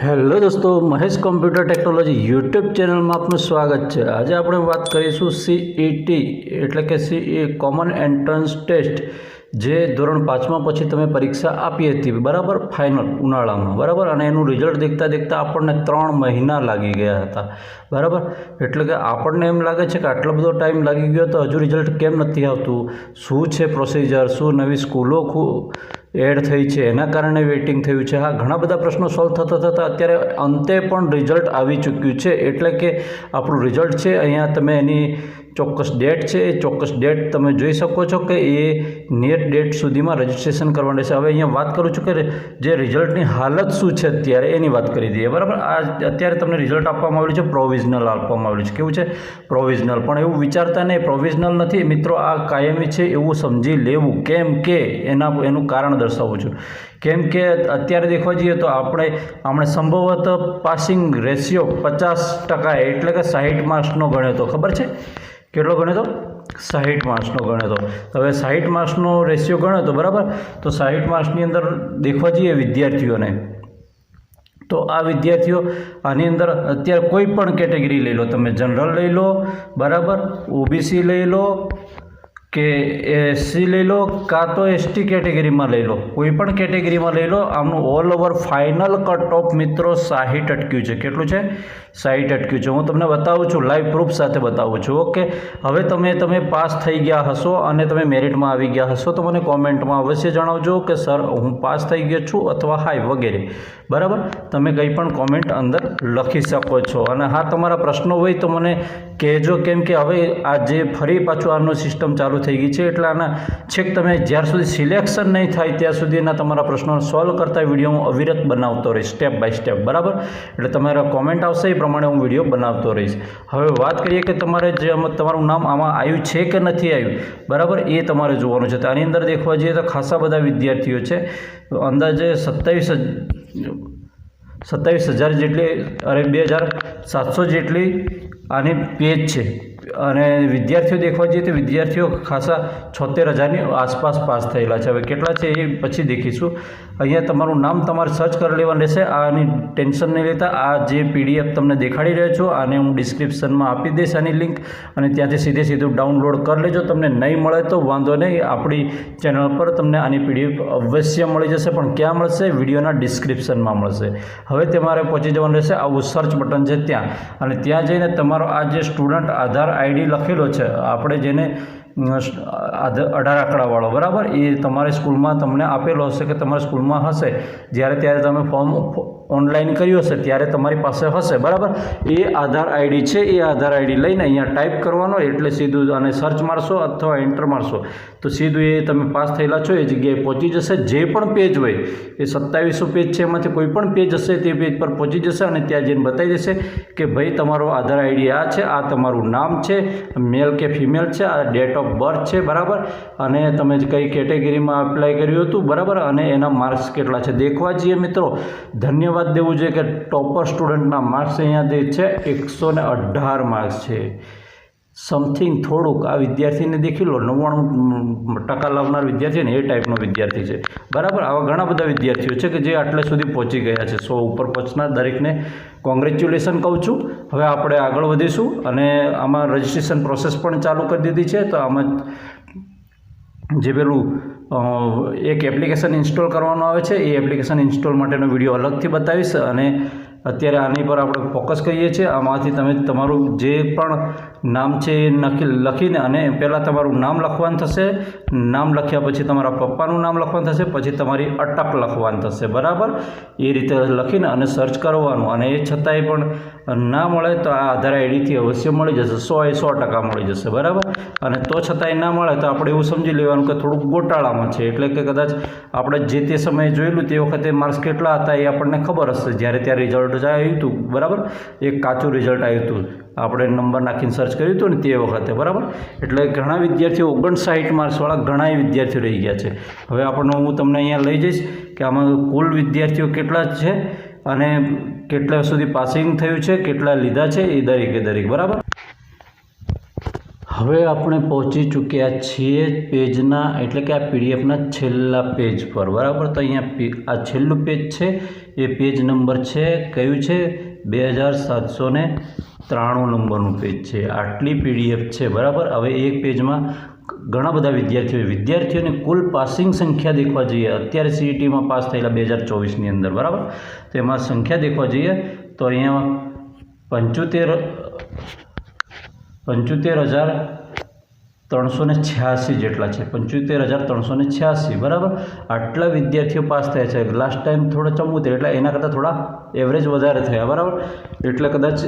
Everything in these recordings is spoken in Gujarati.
હેલો દોસ્તો, મહેશ કોમ્પ્યુટર ટેકનોલોજી યુટ્યુબ ચેનલમાં આપનું સ્વાગત છે. આજે આપણે વાત કરીશું સીઈટી એટલે કે સી કોમન એન્ટ્રન્સ ટેસ્ટ જે ધોરણ પાંચમા પછી તમે પરીક્ષા આપી હતી. બરાબર ફાઇનલ ઉનાળામાં. બરાબર? અને એનું રિઝલ્ટ દેખતા દેખતા આપણને ત્રણ મહિના લાગી ગયા હતા. બરાબર? એટલે કે આપણને એમ લાગે છે કે આટલો બધો ટાઈમ લાગી ગયો તો હજુ રિઝલ્ટ કેમ નથી આવતું? શું છે પ્રોસિજર શું નવી સ્કૂલો ખુ એડ થઈ છે. એના કારણે વેઇટિંગ થયું છે. હા, ઘણા બધા પ્રશ્નો સોલ્વ થતા થતાં અત્યારે અંતે પણ રિઝલ્ટ આવી ચૂક્યું છે. એટલે કે આપણું રિઝલ્ટ છે, અહીંયા તમે એની ચોક્કસ ડેટ છે. એ ચોક્કસ ડેટ તમે જોઈ શકો છો કે એ નેટ ડેટ સુધીમાં રજિસ્ટ્રેશન કરવાનું છે હવે અહીંયા વાત કરું છું કે જે રિઝલ્ટની હાલત શું છે અત્યારે, એની વાત કરી દઈએ. બરાબર? આ અત્યારે તમને રિઝલ્ટ આપવામાં આવેલું છે પ્રોવિઝનલ આપવામાં આવેલું છે. કેવું છે? પ્રોવિઝનલ પણ એવું વિચારતા નહીં પ્રોવિઝનલ નથી. મિત્રો, આ કાયમી છે એવું સમજી લેવું. કેમ કે એના, એનું કારણ દર્શાવું છું. કેમ કે અત્યારે દેખવા જઈએ તો આપણે આપણે સંભવત પાસિંગ રેશિયો પચાસ ટકા એટલે કે સાહીઠ માર્ક્સનો ગણ્યો હતો ખબર છે? કેટલો ગણ્યો હતો સાહીઠ માર્ક્સનો ગણ્યો હતો હવે સાહીઠ માર્ક્સનો રેશિયો ગણ્યો હતો બરાબર? તો સાહીઠ માર્ક્સની અંદર દેખવા જઈએ વિદ્યાર્થીઓને. તો આ વિદ્યાર્થીઓ આની અંદર અત્યારે કોઈ પણ કેટેગરી લઈ લો. તમે જનરલ લઈ લો, બરાબર? ઓબીસી લઈ લો કે એસસી લઈ લો કાં તો એસટી કેટેગરીમાં લઈ લો. કોઈ પણ કેટેગરીમાં લઈ લો, આમનું all over final cut off મિત્રો સાહીઠ અટક્યું છે. કેટલું છે? સાહીઠ અટક્યું છે. હું તમને બતાવું છું લાઈવ પ્રૂફ સાથે બતાવું છું. ઓકે? હવે તમે તમે પાસ થઈ ગયા હશો અને તમે મેરિટમાં આવી ગયા હશો, તો મને કોમેન્ટમાં અવશ્ય જણાવજો કે, સર, હું પાસ થઈ ગયો છું અથવા હાય, વગેરે. બરાબર? તમે કંઈ પણ કોમેન્ટ અંદર લખી શકો છો. અને હા, તમારા પ્રશ્નો હોય તો મને કહેજો કેમ કે હવે આ જે ફરી પાછું આનું સિસ્ટમ ચાલુ થઈ ગઈ છે, એટલે આના છેક તમે જ્યાર સુધી સિલેક્શન નહીં થાય ત્યાં સુધીના તમારા પ્રશ્નો સોલ્વ કરતા વીડિયો હું અવિરત બનાવતો રહીશ સ્ટેપ બાય સ્ટેપ બરાબર? એટલે તમારા કોમેન્ટ આવશે એ પ્રમાણે હું વીડિયો બનાવતો રહીશ. હવે વાત કરીએ કે તમારે જે તમારું નામ આમાં આવ્યું છે કે નથી આવ્યું, બરાબર? એ તમારે જોવાનું છે. તો આની અંદર દેખવા જઈએ તો ખાસા બધા વિદ્યાર્થીઓ છે. અંદાજે સત્તાવીસ સત્તાવીસ હજાર જેટલી, અરે બે હજાર સાતસો જેટલી આની પેજ છે. અને વિદ્યાર્થીઓ દેખવા જઈએ તો વિદ્યાર્થીઓ ખાસા છોતેર હજારની આસપાસ પાસ થયેલા છે. હવે કેટલા છે એ પછી દેખીશું. અહીંયા તમારું નામ તમારે સર્ચ કરી લેવાનું રહેશે. આની ટેન્શન નહીં લેતા. આ જે પીડીએફ તમને દેખાડી રહ્યો છું, આને હું ડિસ્ક્રિપ્શનમાં આપી દઈશ આની લિંક અને ત્યાંથી સીધે સીધું ડાઉનલોડ કરી લેજો. તમને નહીં મળે તો વાંધો નહીં. આપણી ચેનલ પર તમને આની પીડીએફ અવશ્ય મળી જશે, પણ ક્યાં મળશે? વિડીયોના ડિસ્ક્રિપ્શનમાં મળશે. હવે તમારે પહોંચી જવાનું રહેશે. આવું સર્ચ બટન છે ત્યાં. અને ત્યાં જઈને તમારો આ જે સ્ટુડન્ટ આધાર આઈડી લખેલો છે. આપણે જેને અઢાર આંકડાવાળો, બરાબર? એ તમારી સ્કૂલમાં તમને આપેલો હશે કે તમારી સ્કૂલમાં હશે. જ્યારે ત્યારે તમે ફોર્મ ઓનલાઈન કર્યું હશે, ત્યારે તમારી પાસે હશે, બરાબર? એ આધાર આઈડી છે, એ આધાર આઈડી લઈને અહીંયા ટાઈપ કરવાનો, એટલે સીધું અને સર્ચ મારશો અથવા એન્ટર મારશો. તો સીધું એ તમે પાસ થયેલા છો, એ જગ્યાએ પહોંચી જશે. જે પણ પેજ હોય, એ સત્તાવીસો પેજ છે, એમાંથી કોઈ પણ પેજ હશે, તે પેજ પર પહોંચી જશે અને ત્યાં જઈને બતાવી દેશે કે ભાઈ, તમારો આધાર આઈડી આ છે, આ તમારું નામ છે મેલ કે ફિમેલ છે, આ ડેટ ઓફ બર્થ છે, બરાબર? અને તમે કઈ કેટેગરીમાં એપ્લાય કર્યું હતું, બરાબર? અને એના માર્ક્સ કેટલા છે? દેખવા જઈએ મિત્રો. ધન્યવાદ. દેવું જોઈએ કે ટોપર સ્ટુડન્ટના માર્ક્સ અહીંયા જે છે, એકસો ને અઢાર માર્ક્સ છે. સમથિંગ થોડુંક આ વિદ્યાર્થીને દેખી લો, નવ્વાણું ટકા લાવનાર વિદ્યાર્થી ને એ ટાઈપનો વિદ્યાર્થી છે. બરાબર? આવા ઘણા બધા વિદ્યાર્થીઓ છે કે જે આટલે સુધી પહોંચી ગયા છે. સો ઉપર પહોંચનાર દરેકને કોંગ્રેચ્યુલેશન કહું છું. હવે આપણે આગળ વધીશું અને આમાં રજિસ્ટ્રેશન પ્રોસેસ પણ ચાલુ કરી દીધી છે. તો આમાં જે પેલું એક એપ્લિકેશન ઇન્સ્ટોલ કરવાનું આવે છે, એ એપ્લિકેશન ઇન્સ્ટોલ માટેનો વીડિયો અલગથી બતાવીશ અને અત્યારે આની પર આપણે ફોકસ કરીએ છીએ. આમાંથી તમે તમારું જે પણ નામ છે એ નખી, લખીને અને પહેલાં તમારું નામ લખવાનું થશે. નામ લખ્યા પછી તમારા પપ્પાનું નામ લખવાનું થશે. પછી તમારી અટક લખવાનું થશે. બરાબર? એ રીતે લખીને અને સર્ચ કરવાનું. અને એ છતાંય પણ ના મળે તો આ આધાર આઈડીથી અવશ્ય મળી જશે. સો એ સો ટકા મળી જશે. બરાબર? અને તો છતાંય ના મળે તો આપણે એવું સમજી લેવાનું કે થોડુંક ગોટાળામાં છે. એટલે કે કદાચ આપણે જે તે સમયે જોયેલું તે વખતે માર્ક્સ કેટલા હતા એ આપણને ખબર હશે. જ્યારે ત્યારે રિઝલ્ટ આવ્યું હતું, બરાબર? એક કાચું રિઝલ્ટ આવ્યું હતું. આપણે નંબર નાખીને સર્ચ કર્યું હતું ને તે વખતે, બરાબર? એટલે ઘણા વિદ્યાર્થીઓ ઓગણસાઠ માર્ક્સવાળા ઘણા વિદ્યાર્થીઓ રહી ગયા છે. હવે આપણને હું તમને અહીંયા લઈ જઈશ કે આમાં કુલ વિદ્યાર્થીઓ કેટલા છે અને કેટલા સુધી પાસિંગ થયું છે, કેટલા લીધા છે, એ દરેકે દરેક, બરાબર? હવે આપણે પહોંચી ચૂક્યા છીએ પેજના, એટલે કે આ પીડીએફના છેલ્લા પેજ પર. બરાબર? તો અહીંયા આ છેલ્લું પેજ છે, એ પેજ નંબર છે, કયું છે? બે હજાર સાતસો ને ત્રાણું નંબરનું પેજ છે. આટલી પીડીએફ છે, બરાબર? હવે એક પેજમાં ઘણા બધા વિદ્યાર્થીઓ, વિદ્યાર્થીઓની કુલ પાસિંગ સંખ્યા દેખવા જોઈએ. અત્યારે સીઈટીમાં પાસ થયેલા બે હજાર ચોવીસની અંદર, બરાબર? તેમાં સંખ્યા દેખવા જોઈએ, તો અહીંયા પંચોતેર પંચોતેર હજાર ત્રણસો ને છ્યાસી જેટલા છે. પંચોતેર હજાર ત્રણસો ને છ્યાસી, બરાબર? આટલા વિદ્યાર્થીઓ પાસ થયા છે. લાસ્ટ ટાઈમ થોડા ચમોતેર, એટલે એના કરતાં થોડા એવરેજ વધારે થયા, બરાબર? એટલે કદાચ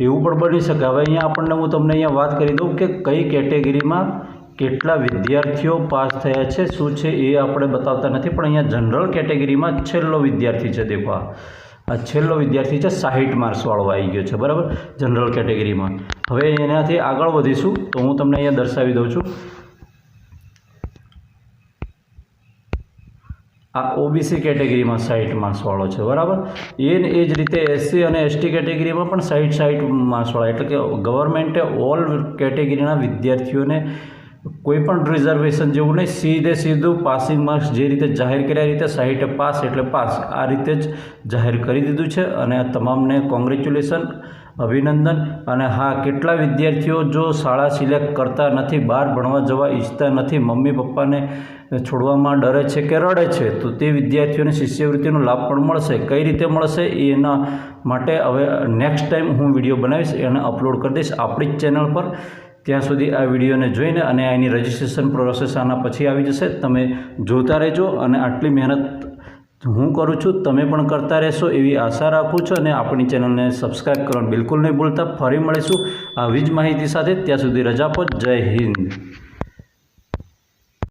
એવું પણ બની શકે. હવે અહીંયા આપણને હું તમને અહીંયા વાત કરી દઉં કે કઈ કેટેગરીમાં કેટલા વિદ્યાર્થીઓ પાસ થયા છે, શું છે એ આપણે બતાવતા નથી, પણ અહીંયા જનરલ કેટેગરીમાં છેલ્લો વિદ્યાર્થી છે, દેખો આ. છેલ્લો વિદ્યાર્થી છે, સાહીઠ માર્ક્સવાળો આવી ગયો છે, બરાબર? જનરલ કેટેગરીમાં. હવે એનાથી આગળ વધીશું તો હું તમને અહીંયા દર્શાવી દઉં છું. આ ઓબીસી કેટેગરીમાં સાઈટ માસવાળો છે, બરાબર? એને એ જ રીતે એસસી અને એસટી કેટેગરીમાં પણ સાઠ સાઠ માસવાળા એટલે કે ગવર્મેન્ટે ઓલ કેટેગરીના વિદ્યાર્થીઓને કોઈ પણ રિઝર્વેશન જેવું નહીં, સીધે સીધું પાસિંગ માર્ક્સ જે રીતે જાહેર કર્યા એ રીતે સાહીઠે પાસ એટલે પાસ. આ રીતે જ જાહેર કરી દીધું છે અને તમામને કોંગ્રેચ્યુલેશન અભિનંદન અને હા, કેટલા વિદ્યાર્થીઓ જો શાળા સિલેક્ટ કરતા નથી, બહાર ભણવા જવા ઈચ્છતા નથી, મમ્મી પપ્પાને છોડવામાં ડરે છે કે રડે છે, તો તે વિદ્યાર્થીઓને શિષ્યવૃત્તિનો લાભ પણ મળશે. કઈ રીતે મળશે એના માટે હવે નેક્સ્ટ ટાઈમ હું વીડિયો બનાવીશ એને અપલોડ કરી દઈશ. આપણી જ ચેનલ પર ત્યાં સુધી આ વિડીયોને જોઈને અને એની રજિસ્ટ્રેશન પ્રોસેસ આના પછી આવી જશે. તમે જોતા રહેજો અને આટલી મહેનત હું કરું છું, તમે પણ કરતા રહેશો એવી આશા રાખું છું અને આપણી ચેનલને સબસ્ક્રાઈબ કરવાનું બિલકુલ નહીં ભૂલતા. ફરી મળીશું આવી જ માહિતી સાથે. ત્યાં સુધી રજા પર જય હિન્દ.